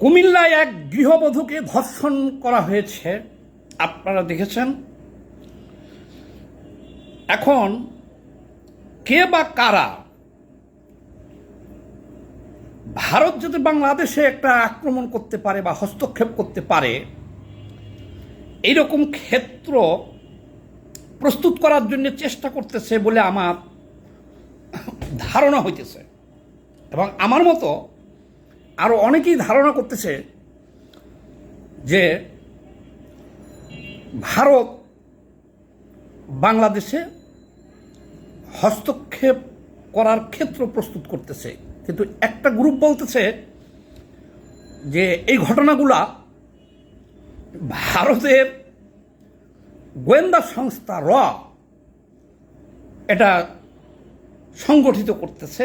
কুমিল্লায় এক গৃহবধূকে ধর্ষণ করা হয়েছে। আপনারা দেখেছেন? এখন কে বা কারা ভারত যদি বাংলাদেশে একটা আক্রমণ করতে পারে বা হস্তক্ষেপ করতে পারে, এইরকম ক্ষেত্র প্রস্তুত করার জন্য চেষ্টা করতেছে বলে আমার ধারণা হইতেছে। এবং আমার মতো আরও অনেকেই ধারণা করতেছে যে ভারত বাংলাদেশে হস্তক্ষেপ করার ক্ষেত্র প্রস্তুত করতেছে। কিন্তু একটা গ্রুপ বলতেছে যে এই ঘটনাগুলা ভারতের গোয়েন্দা সংস্থা র এটা সংগঠিত করতেছে।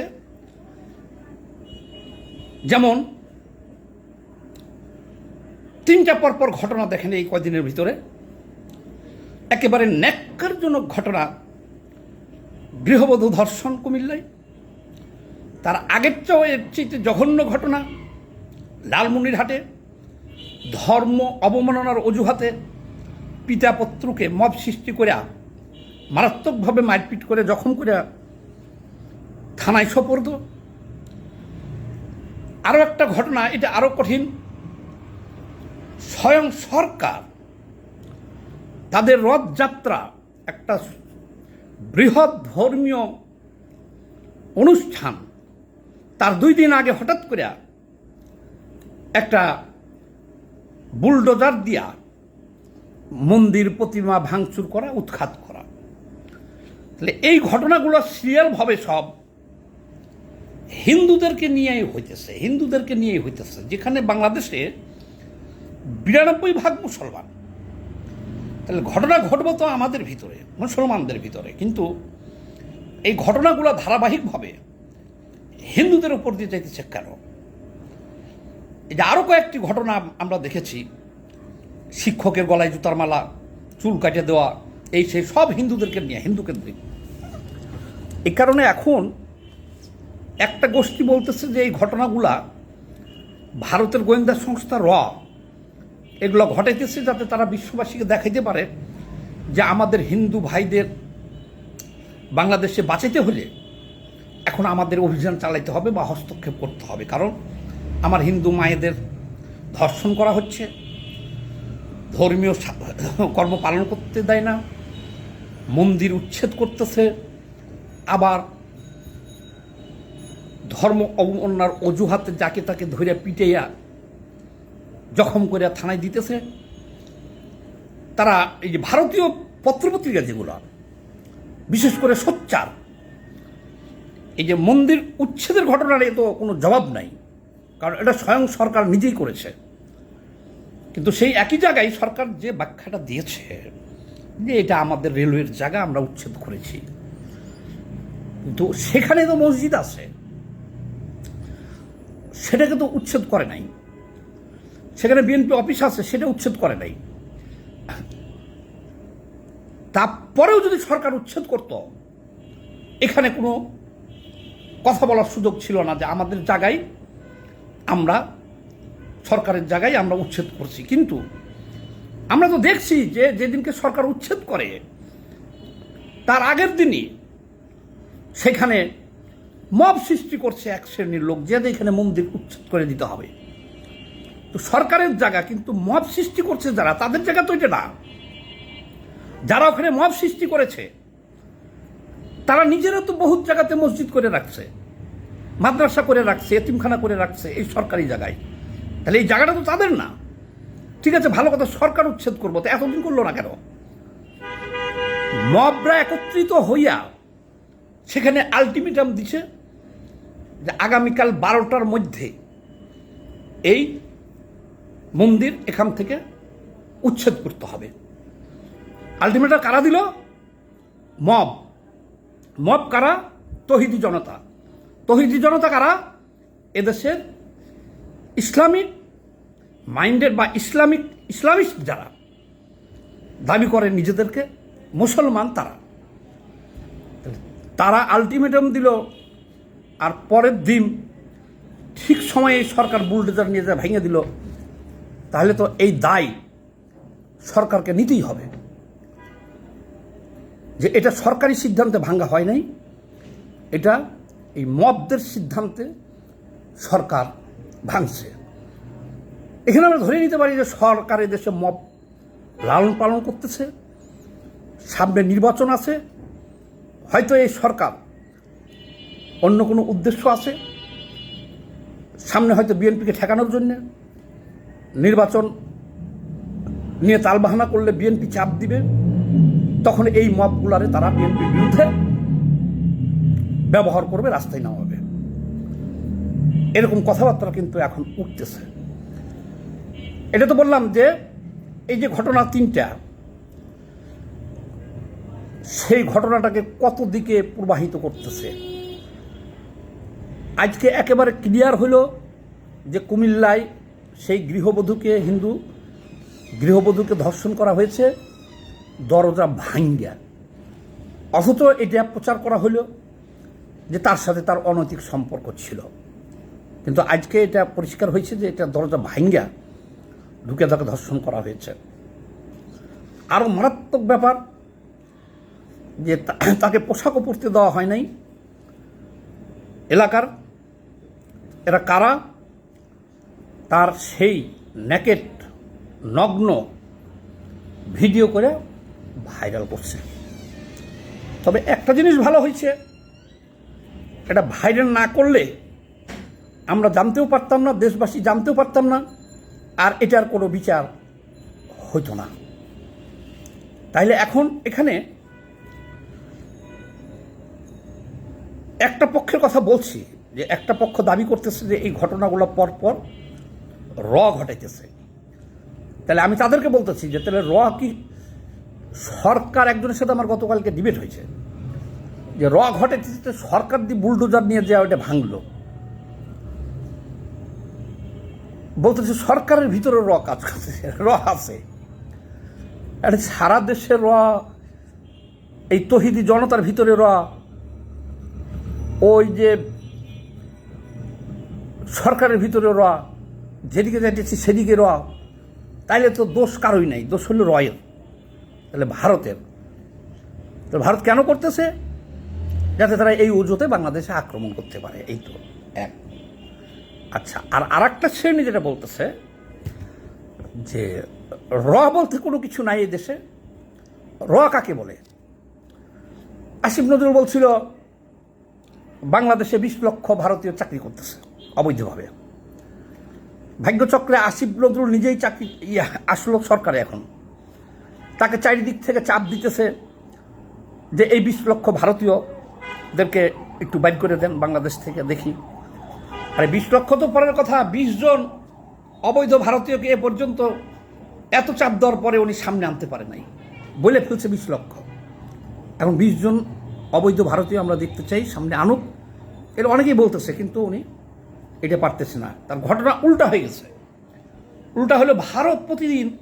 যেমন, তিনটা পরপর ঘটনা দেখেন এই কয়দিনের ভিতরে। একেবারে ন্যাক্কারজনক ঘটনা, গৃহবধূ ধর্ষণ কুমিল্লায়, তার আগের চেয়েও এর চেয়ে জঘন্য ঘটনা, লালমনিরহাটে, ধর্ম অবমাননার অজুহাতে পিতা পুত্রকে মব সৃষ্টি করে মারাত্মকভাবে মারপিট করে জখম করে থানায় সোপর্দ। আরও একটা ঘটনা, এটা আরও কঠিন। স্বয়ং সরকার, তাদের রথযাত্রা একটা বৃহৎ ধর্মীয় অনুষ্ঠান। তার দুই দিন আগে হঠাৎ করে একটা বুলডোজার দিয়া মন্দির প্রতিমা ভাঙচুর করা, উৎখাত করা। তাহলে এই ঘটনাগুলো সিরিয়ালভাবে সব হিন্দুদেরকে নিয়েই হইতেছে, হিন্দুদেরকে নিয়েই হইতেছে, যেখানে বাংলাদেশে বিরানব্বই ভাগ মুসলমান। তাহলে ঘটনা ঘটবো তো আমাদের ভিতরে, মুসলমানদের ভিতরে। কিন্তু এই ঘটনাগুলো ধারাবাহিকভাবে হিন্দুদের উপর দিয়ে যাইতেছে কেন? এই যে আরও কয়েকটি ঘটনা আমরা দেখেছি। শিক্ষকের গলায় জুতার মালা, চুল কাটে দেওয়া, এই সেই সব হিন্দুদেরকে নিয়ে হিন্দু কেন্দ্রিক এই কারণে এখন একটা গোষ্ঠী বলতেছে যে এই ঘটনাগুলা ভারতের গোয়েন্দা সংস্থা র, এগুলো ঘটাইতেছে যাতে তারা বিশ্ববাসীকে দেখাইতে পারে যে আমাদের হিন্দু ভাইদের বাংলাদেশে বাঁচাইতে হলে এখন আমাদের অভিযান চালাইতে হবে বা হস্তক্ষেপ করতে হবে। কারণ আমার হিন্দু মায়েদের ধর্ষণ করা হচ্ছে, ধর্মীয় কর্ম পালন করতে দেয় না, মন্দির উচ্ছেদ করতেছে, আবার ধর্ম অবমাননার অজুহাতে যাকে তাকে ধরে পিটাইয়া জখম করে থানায় দিতেছে, তারা এই যে ভারতীয় পত্রপত্রিকা যেগুলো, বিশেষ করে সোচ্চার, এই যে মন্দির উচ্ছেদের ঘটনার এ তো কোনো জবাব নাই, কারণ এটা স্বয়ং সরকার নিজেই করেছে। কিন্তু সেই একই জায়গায় সরকার যে ব্যাখ্যাটা দিয়েছে, যে এটা আমাদের রেলওয়ের জায়গা, আমরা উচ্ছেদ করেছি। কিন্তু সেখানে তো মসজিদ আছে। সেটাকে তো উচ্ছেদ করে নাই। সেখানে বিএনপি অফিস আছে, সেটা উচ্ছেদ করে নাই। তারপরেও যদি সরকার উচ্ছেদ করত, এখানে কোনো কথা বলার সুযোগ ছিল না যে আমাদের জায়গায় আমরা, সরকারের জায়গায় আমরা উচ্ছেদ করছি। কিন্তু আমরা তো দেখছি যে যেদিনকে সরকার উচ্ছেদ করে, তার আগের দিনই সেখানে মব সৃষ্টি করছে এক শ্রেণির লোক, যে এখানে মন্দির উচ্ছেদ করে দিতে হবে। তো সরকারের জায়গা, কিন্তু মব সৃষ্টি করছে যারা, তাদের জায়গা তো এটা না। যারা ওখানে মব সৃষ্টি করেছে, তারা নিজেরা তো বহুত জায়গাতে মসজিদ করে রাখছে, মাদ্রাসা করে রাখছে, এতিমখানা করে রাখছে এই সরকারি জায়গায়। তাহলে এই জায়গাটা তো তাদের না। ঠিক আছে, ভালো কথা, সরকার উচ্ছেদ করব, তো এতদিন করল না কেন? মবরা একত্রিত হইয়া সেখানে আলটিমেটাম দিছে যে আগামীকাল বারোটার মধ্যে এই মন্দির এখান থেকে উচ্ছেদ করতে হবে। আলটিমেটাম কারা দিল? মব। মব কারা? তহিদি জনতা। তহিদি জনতা কারা? এদেশের ইসলামিক মাইন্ডেড বা ইসলামিক ইসলামিস্ট যারা, দাবি করে নিজেদেরকে, মুসলমান তারা। তারা আলটিমেটাম দিল আর পরের দিন ঠিক সময়ে এই সরকার বুলডোজার নিয়ে যা ভেঙে দিল, তাহলে তো এই দায় সরকারকে নিতেই হবে। যে এটা সরকারি সিদ্ধান্তে ভাঙ্গা হয় নাই, এটা এই মবদের সিদ্ধান্তে সরকার ভাঙছে। এখানে আমরা ধরে নিতে পারি যে সরকার দেশে মব লালন পালন করতেছে, সামনে নির্বাচন আছে, হয়তো এই সরকার অন্য কোনো উদ্দেশ্য আছে? সামনে হয়তো বিএনপিকে ঠেকানোর জন্য নির্বাচন নিয়ে তালবাহানা করলে বিএনপি চাপ দিবে, তখন এই মবগুলারে তারা বিএনপির বিরুদ্ধে ব্যবহার করবে, রাস্তায় নামাবে। এরকম কথাবার্তা কিন্তু এখন উঠতেছে। এটা তো বললাম যে, এই যে ঘটনা তিনটা, সেই ঘটনাটাকে কত দিকে প্রবাহিত করতেছে? আজকে একেবারে ক্লিয়ার হলো যে কুমিল্লায় সেই গৃহবধূকে হিন্দু গৃহবধূকে ধর্ষণ করা হয়েছে, দরজা ভাঙ্গা। অথচ এটা প্রচার করা হলো যে তার সাথে তার অনৈতিক সম্পর্ক ছিল। কিন্তু আজকে এটা পরিষ্কার হয়েছে যে এটা দরজা ভাঙ্গা, ঢুকে তাকে ধর্ষণ করা হয়েছে। আরও মারাত্মক ব্যাপার যে তাকে পোশাকও পরতে দেওয়া হয় নাই। এলাকার এরা কারা? তার সেই নেকেট নগ্ন ভিডিও করে ভাইরাল করছে। তবে একটা জিনিস ভালো হয়েছে, এটা ভাইরাল না করলে আমরা জানতেও পারতাম না, দেশবাসী জানতেও পারতাম না, আর এটার কোনো বিচার হইতো না। তাইলে এখন এখানে একটা পক্ষের কথা বলছি যে একটা পক্ষ দাবি করতেছে যে এই ঘটনাগুলো পর পর র ঘটাইতেছে। তাহলে আমি তাদেরকে বলতেছি যে তাহলে র কি সরকার একজনের সাথে আমার গতকালকে ডিবেট হয়েছে। যে র ঘটাইতেছে, সরকার দিয়ে বুলডোজার নিয়ে যাওয়া ওটা ভাঙলো। বলতেছে সরকারের ভিতরে র কাজ করতেছে র আছে। আরে সারা দেশের র, এই তহিদি জনতার ভিতরে র। ওই যে সরকারের ভিতরে র যেদিকে যাইতেছি সেদিকে র তাইলে তো দোষ কারোই নাই, দোষ হলো রয়ের তাহলে ভারতের। তো ভারত কেন করতেছে? যাতে তারা এই উজোতে বাংলাদেশে আক্রমণ করতে পারে, এই তো এক। আচ্ছা আর আর একটা শ্রেণি যেটা বলতেছে, যে র বলতে কোনো কিছু নাই এই দেশে। র কাকে বলে? আসিফ নজরুল বলছিল, বাংলাদেশে বিশ লক্ষ ভারতীয় চাকরি করতেছে। অবৈধভাবে। ভাগ্যচক্রে আসিফ নজরুল নিজেই চাকরি, ইয়া, আসলো সরকারে এখন। তাকে চারিদিক থেকে চাপ দিতেছে যে এই বিশ লক্ষ ভারতীয়দেরকে একটু বাইর করে দেন বাংলাদেশ থেকে দেখি। আরে বিশ লক্ষ তো পরের কথা, বিশ জন অবৈধ ভারতীয়কে এ পর্যন্ত এত চাপ দেওয়ার পরে উনি সামনে আনতে পারে নাই। বলে ফেলছে বিশ লক্ষ। এখন বিশ জন অবৈধ ভারতীয় আমরা দেখতে চাই, সামনে আনুক। এর অনেকেই বলতেছে, কিন্তু উনি এটা পারতেছে না। তার ঘটনা উল্টা হয়ে গেছে। উল্টা হলো ভারত প্রতিদিন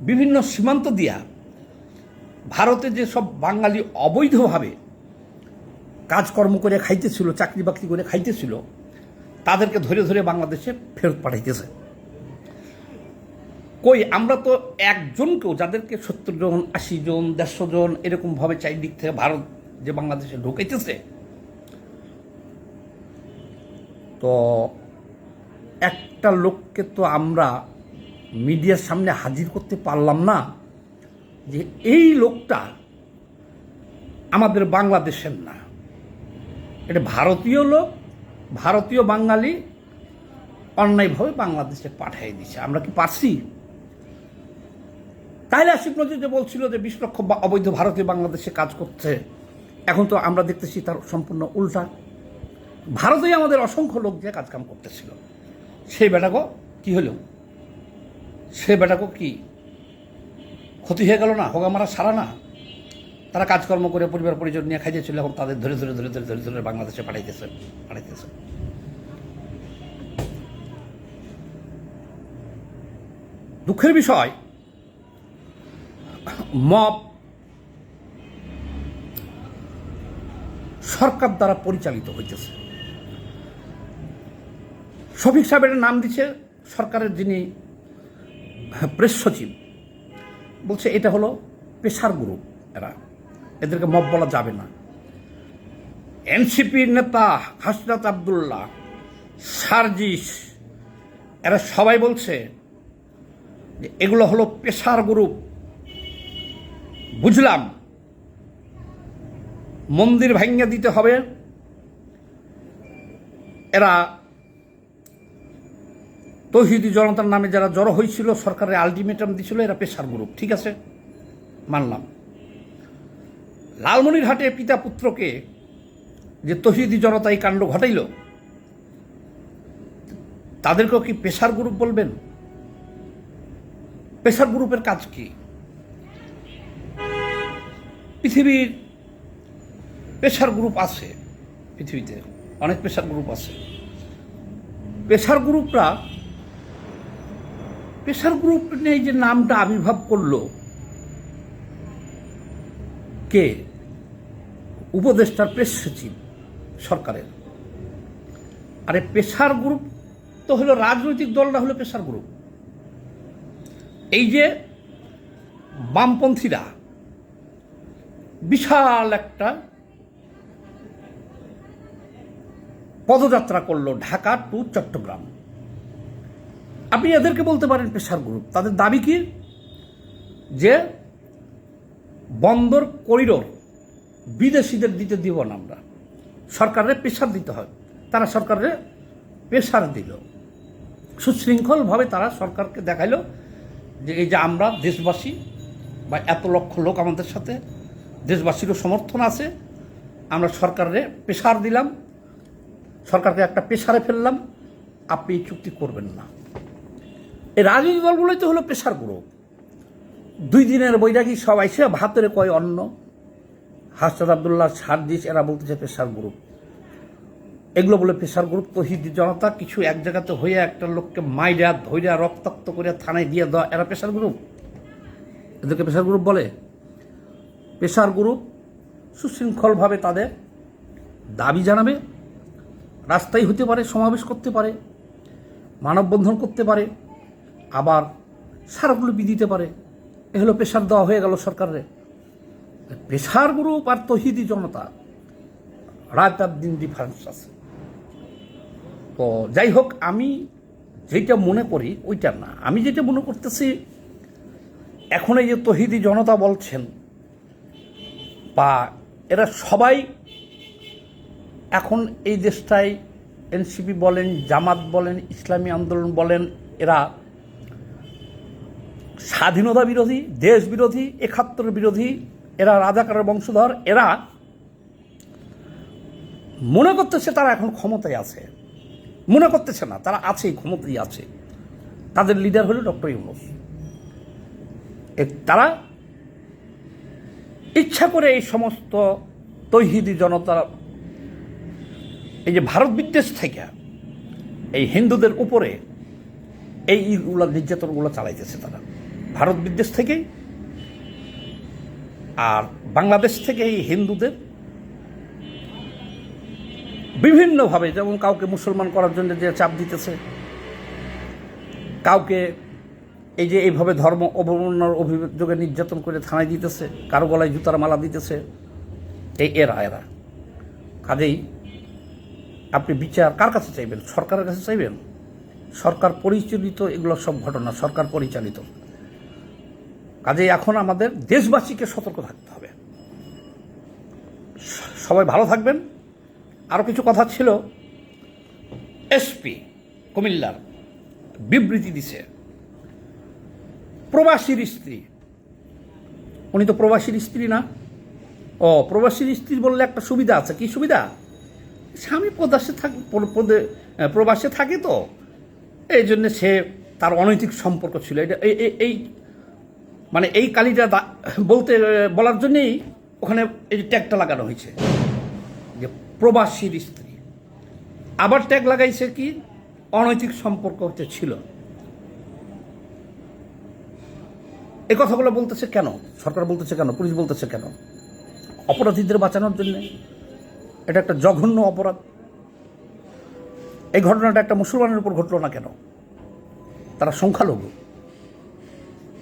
বিভিন্ন সীমান্ত দিয়া ভারতে যে সব বাঙালি অবৈধভাবে কাজকর্ম করে খাইতেছিল, চাকরি বাকরি করে খাইতেছিল, তাদেরকে ধরে ধরে বাংলাদেশে ফেরত পাঠাইতেছে। কই, আমরা তো একজনকেও, যাদেরকে সত্তর জন, আশি জন, দেড়শো জন এরকমভাবে চারিদিক থেকে ভারত যে বাংলাদেশে ঢুকাইতেছে তো একটা লোককে তো আমরা মিডিয়ার সামনে হাজির করতে পারলাম না যে এই লোকটা আমাদের বাংলাদেশের না। এটা ভারতীয় লোক, ভারতীয় বাঙালি অন্যায়ভাবে বাংলাদেশে পাঠিয়ে দিছে আমরা কি পারছি? তাহলে আসিফ নজির যে বলছিল যে বিশ লক্ষ অবৈধ ভারতীয় বাংলাদেশে কাজ করছে, এখন তো আমরা দেখতেছি তার সম্পূর্ণ উল্টা। ভারতেই আমাদের অসংখ্য লোক যে কাজকাম করতেছিল। সেই বেটাকো কি হলো? সে বেটাকো কি? ক্ষতি হয়ে গেল না? হোগা মারা সারা না? তারা কাজকর্ম করে পরিবার পরিজন নিয়ে খাইতেছিল এখন তাদের ধরে ধরে ধরে ধরে ধরে ধরে বাংলাদেশে পাঠাইতেছে পাঠাইতেছে। দুঃখের বিষয়, মব সরকার দ্বারা পরিচালিত হইতেছে। শফিক সাহেবের নাম দিচ্ছে সরকারের যিনি প্রেস সচিব। বলছে, এটা হলো পেশার গ্রুপ এরা। এদেরকে মব বলা যাবে না। এনসিপির নেতা হাসরাত আবদুল্লাহ, সার্জিস, এরা সবাই বলছে যে, এগুলো হলো পেশার গ্রুপ বুঝলাম। মন্দির ভাঙ্গা দিতে হবে। এরা তৌহিদি জনতার নামে যারা জড়ো হয়েছিল, সরকারের আলটিমেটাম দিছিল, এরা পেশার গ্রুপ, ঠিক আছে? মানলাম। লালমনিরহাটে পিতা পুত্রকে যে তহিদি জনতা এই কাণ্ড ঘটাইল, তাদেরকেও কি পেশার গ্রুপ বলবেন? পেশার গ্রুপের কাজ কি? পৃথিবীর পেশার গ্রুপ আছে, পৃথিবীতে অনেক পেশার গ্রুপ আছে। পেশার গ্রুপরা পেশার গ্রুপ নিয়ে যে নামটা আবির্ভাব করল, কে? উপদেষ্টার প্রেস সচিব সরকারের। আরে পেশার গ্রুপ তো হলো রাজনৈতিক দলটা হলো পেশার গ্রুপ। এই যে বামপন্থীরা বিশাল একটা পদযাত্রা করল ঢাকা টু চট্টগ্রাম। আপনি এদেরকে বলতে পারেন পেশার গ্রুপ তাদের দাবি কি? যে বন্দর, করিডোর বিদেশিদের দিতে দিব না আমরা। সরকারের প্রেশার দিতে হয়। তারা সরকারের প্রেশার দিল। সুশৃঙ্খলভাবে তারা সরকারকে দেখাইল যে এই যে আমরা দেশবাসী বা এত লক্ষ লোক আমাদের সাথে দেশবাসীরও সমর্থন আছে, আমরা সরকারের প্রেশার দিলাম, সরকারকে একটা প্রেশারে ফেললাম, আপনি এই চুক্তি করবেন না। এই রাজনৈতিক দলগুলোই তো হলো প্রেশার গ্রুপ দুই দিনের বৈরাগী সব আইসে, ভাতের কয় অন্ন। হাসনাদ আবদুল্লাহ সার্জিস এরা বলতেছে প্রেশার গ্রুপ এগুলো বলে প্রেশার গ্রুপ তো তহিদি জনতা কিছু এক জায়গাতে হয়ে একটা লোককে মাইরা ধৈরা রক্তাক্ত করে থানায় দিয়ে দেওয়া, এরা প্রেশার গ্রুপ এদেরকে প্রেশার গ্রুপ বলে। প্রেশার গ্রুপ সুশৃঙ্খলভাবে তাদের দাবি জানাবে, রাস্তায় হতে পারে, সমাবেশ করতে পারে, মানববন্ধন করতে পারে। আবার স্মারকলিপি দিতে পারে। এ হলো প্রেশার দেওয়া হয়ে গেল সরকারের। প্রেশার গ্রুপ আর তহিদি জনতা। রাত আর দিন ডিফারেন্স আছে। তো যাই হোক, আমি যেটা মনে করি ওইটা না। আমি যেটা মনে করতেছি, এখন এই যে তহিদি জনতা বলছেন, বা এরা সবাই এখন এই দেশটায় এনসিপি বলেন, জামাত বলেন, ইসলামী আন্দোলন বলেন, এরা স্বাধীনতা বিরোধী, দেশ বিরোধী, একাত্তর বিরোধী, এরা রাজাকারের বংশধর, এরা মনে করতেছে তারা এখন ক্ষমতায় আছে। মনে করতেছে না, তারা আছে ক্ষমতায় আছে। তাদের লিডার হলো ডক্টর ইউনুস। তারা ইচ্ছা করে এই সমস্ত তৈহিদি জনতা এই যে ভারত বিদ্বেষ থেকে এই হিন্দুদের উপরে এই ইগুলো নির্যাতনগুলো চালাইতেছে তারা। ভারত বিদ্বেষ থেকেই আর বাংলাদেশ থেকে এই হিন্দুদের বিভিন্নভাবে, যেমন কাউকে মুসলমান করার জন্য যে চাপ দিতেছে, কাউকে এই যে এইভাবে ধর্ম অবমাননার অভিযোগে নির্যাতন করে থানায় দিতেছে, কারও গলায় জুতার মালা দিতেছে, এই এরা এরা। কাজেই আপনি বিচার কার কাছে চাইবেন? সরকারের কাছে চাইবেন? সরকার পরিচালিত এগুলো সব ঘটনা, সরকার পরিচালিত। কাজেই এখন আমাদের দেশবাসীকে সতর্ক থাকতে হবে। সবাই ভালো থাকবেন। আরও কিছু কথা ছিল। এসপি কুমিল্লার বিবৃতি দিছে। প্রবাসীর স্ত্রী। উনি তো প্রবাসীর স্ত্রী না। ও, প্রবাসীর স্ত্রী বললে একটা সুবিধা আছে। কি সুবিধা? স্বামী প্রদাসে থাক প্রবাসে থাকে তো। এই জন্যে সে তার অনৈতিক সম্পর্ক ছিল। এটা এই মানে এই কালিটা বলতে, বলার জন্যেই ওখানে এই ট্যাগটা লাগানো হয়েছে, যে প্রবাসীর স্ত্রী। আবার ট্যাগ লাগাইছে কি? অনৈতিক সম্পর্ক হচ্ছে ছিল। এই কথাগুলো বলতেছে কেন? সরকার বলতেছে কেন? পুলিশ বলতেছে কেন? অপরাধীদের বাঁচানোর জন্য? এটা একটা জঘন্য অপরাধ। এই ঘটনাটা একটা মুসলমানের উপর ঘটলো না কেন? তারা সংখ্যালঘু।